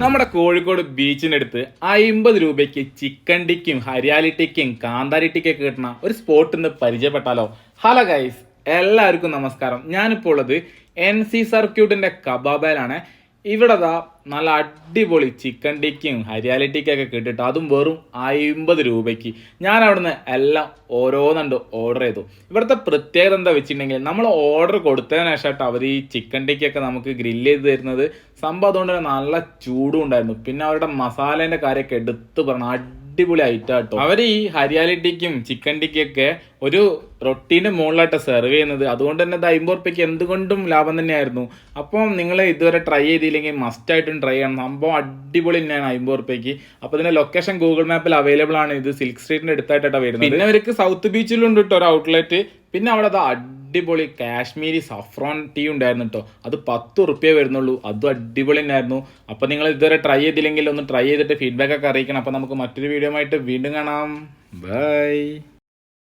നമ്മുടെ കോഴിക്കോട് ബീച്ചിന്റെ അടുത്ത് അമ്പത് രൂപയ്ക്ക് ചിക്കൻ ടിക്കും ഹരിയാലി ടിക്കും കാന്താരി ടിക്കൊക്കെ കിട്ടുന്ന ഒരു സ്പോട്ട് ഇന്ന് പരിചയപ്പെട്ടാലോ? ഹലോ ഗൈസ് എല്ലാവർക്കും നമസ്കാരം. ഞാനിപ്പോൾ ഉള്ളത് എൻ സി സർക്യൂട്ടിന്റെ കബാബയിലാണ്. ഇവിടെ ദാ നല്ല അടിപൊളി ചിക്കൻ ടിക്കും ഹരിയാലി ടിക്കൊക്കെ കിട്ടിട്ട് അതും വെറും അമ്പത് രൂപയ്ക്ക്. ഞാൻ അവിടുന്ന് എല്ലാം ഓരോന്നുണ്ട് ഓർഡർ ചെയ്തു. ഇവിടുത്തെ പ്രത്യേകത എന്താ വെച്ചിട്ടുണ്ടെങ്കിൽ നമ്മൾ ഓർഡർ കൊടുത്തതിന് ശേഷമായിട്ട് അവർ ഈ ചിക്കൻ ടിക്കൊക്കെ നമുക്ക് ഗ്രില്ല് ചെയ്ത് തരുന്നത്. സംഭവം അതുകൊണ്ട് നല്ല ചൂടും ഉണ്ടായിരുന്നു. പിന്നെ അവരുടെ മസാലേന്റെ കാര്യമൊക്കെ എടുത്ത് പറഞ്ഞു അടിപൊളി ഐറ്റം കേട്ടോ അവർ ഈ ഹരിയാലി ടിക്കും ചിക്കൻ ടിക്കൊക്കെ ഒരു റൊട്ടീന്റെ മുകളിലായിട്ട് സെർവ് ചെയ്യുന്നത്. അതുകൊണ്ട് തന്നെ അത് അമ്പത് റുപ്യക്ക് എന്തുകൊണ്ടും ലാഭം തന്നെയായിരുന്നു. അപ്പം നിങ്ങൾ ഇതുവരെ ട്രൈ ചെയ്തില്ലെങ്കിൽ മസ്റ്റ് ആയിട്ടും ട്രൈ ചെയ്യണം. സംഭവം അടിപൊളി തന്നെയാണ് അമ്പത് റുപ്യക്ക് അപ്പോൾ ഇതിന്റെ ലൊക്കേഷൻ ഗൂഗിൾ മാപ്പിൽ അവൈലബിൾ ആണ്. ഇത് സിൽക്ക് സ്ട്രീറ്റിന്റെ അടുത്തായിട്ടാണ് വരുന്നത്. പിന്നെ അവർക്ക് സൗത്ത് ബീച്ചിലുണ്ട് കേട്ടോ ഒരു ഔട്ട്ലെറ്റ് പിന്നെ അവിടെ ദാ അടിപൊളി കാശ്മീരി സഫ്രോൺ ടീ ഉണ്ടായിരുന്നു കേട്ടോ അത് പത്ത് റുപ്യ വരുന്നുള്ളൂ. അതും അടിപൊളി ഉണ്ടായിരുന്നു അപ്പോൾ നിങ്ങൾ ഇതുവരെ ട്രൈ ചെയ്തില്ലെങ്കിൽ ഒന്ന് ട്രൈ ചെയ്തിട്ട് ഫീഡ്ബാക്ക് ഒക്കെ അറിയിക്കണം. അപ്പോൾ നമുക്ക് മറ്റൊരു വീഡിയോ ആയിട്ട് വീണ്ടും കാണാം. ബൈ